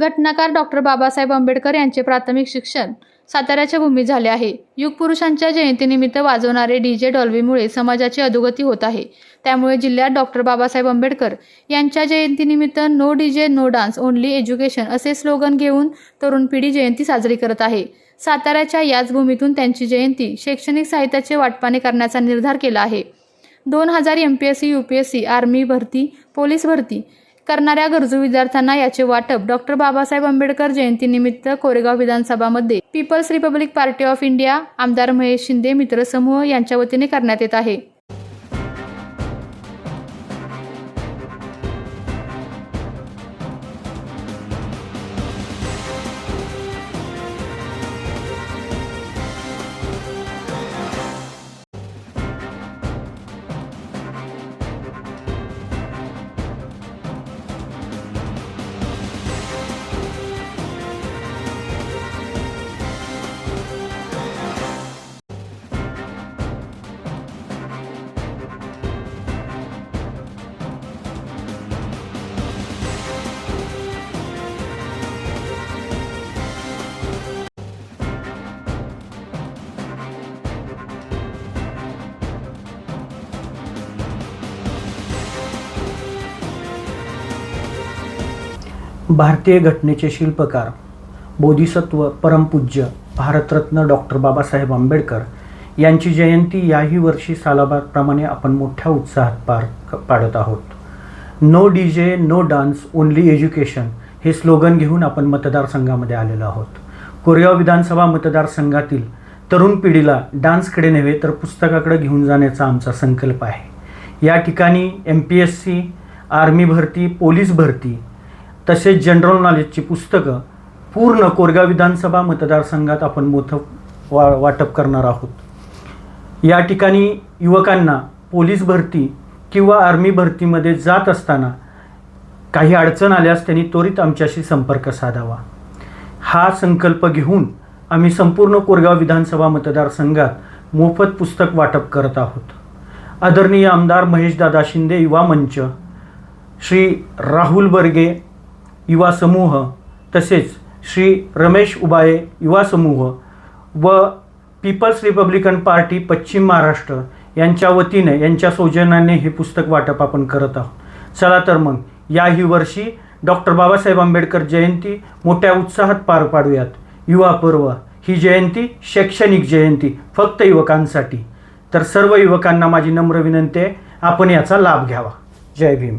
घटनाकार doctor Babasaheb Ambedkar यांचे प्राथमिक शिक्षण साताऱ्याच्या भूमीत झाले आहे. युगपुरुषांच्या जयंतीनिमित्त वाजवणारे डी जे डॉल्बीमुळे समाजाची अधोगती होत आहे. त्यामुळे जिल्ह्यात डॉक्टर बाबासाहेब आंबेडकर यांच्या जयंतीनिमित्त no D J no dance only education असे स्लोगन घेऊन तरुण पिढी जयंती साजरी करत आहे. साताऱ्याच्या याच भूमीतून त्यांची जयंती शैक्षणिक साहित्याचे वाटपाने करण्याचा निर्धार केला आहे. दोन हजार M P S C U P S C army भरती पोलीस भरती करणाऱ्या गरजू विद्यार्थ्यांना याचे वाटप डॉक्टर बाबासाहेब आंबेडकर जयंतीनिमित्त Koregaon विधानसभामध्ये people's republic party of India आमदार महेश शिंदे मित्रसमूह यांच्या वतीने करण्यात येत आहे. भारतीय घटनेचे शिल्पकार बोधिसत्व परमपूज्य भारतरत्न डॉक्टर बाबासाहेब आंबेडकर यांची जयंती याही वर्षी सालाबादप्रमाणे आपण मोठ्या उत्साहात पार पाडत आहोत. No D J no dance only education हे स्लोगन घेऊन आपण मतदारसंघामध्ये आलेलो आहोत. कोरेगाव विधानसभा मतदारसंघातील तरुण पिढीला डान्सकडे नव्हे तर पुस्तकाकडे घेऊन जाण्याचा आमचा संकल्प आहे. या ठिकाणी M P S C army भरती पोलीस भरती तसेच जनरल नॉलेजची पुस्तकं पूर्ण कोरगाव विधानसभा मतदारसंघात आपण मोठं वा वाटप करणार आहोत. या ठिकाणी युवकांना पोलीस भरती किंवा आर्मी भरतीमध्ये जात असताना काही अडचण आल्यास त्यांनी त्वरित आमच्याशी संपर्क साधावा. हा संकल्प घेऊन आम्ही संपूर्ण कोरगाव विधानसभा मतदारसंघात मोफत पुस्तक वाटप करत आहोत. आदरणीय आमदार महेशदादा शिंदे युवा मंच श्री राहुल बर्गे युवा समूह तसेच श्री रमेश उबाळे युवा समूह व पीपल्स रिपब्लिकन पार्टी पश्चिम महाराष्ट्र यांच्या वतीने यांच्या सौजन्याने हे पुस्तक वाटप आपण करत आहोत. चला तर मग याही वर्षी डॉक्टर बाबासाहेब आंबेडकर जयंती मोठ्या उत्साहात पार पाडूयात. युवा पर्व ही जयंती शैक्षणिक जयंती फक्त युवकांसाठी. तर सर्व युवकांना माझी नम्र विनंती आहे आपण याचा लाभ घ्यावा. जय भीम.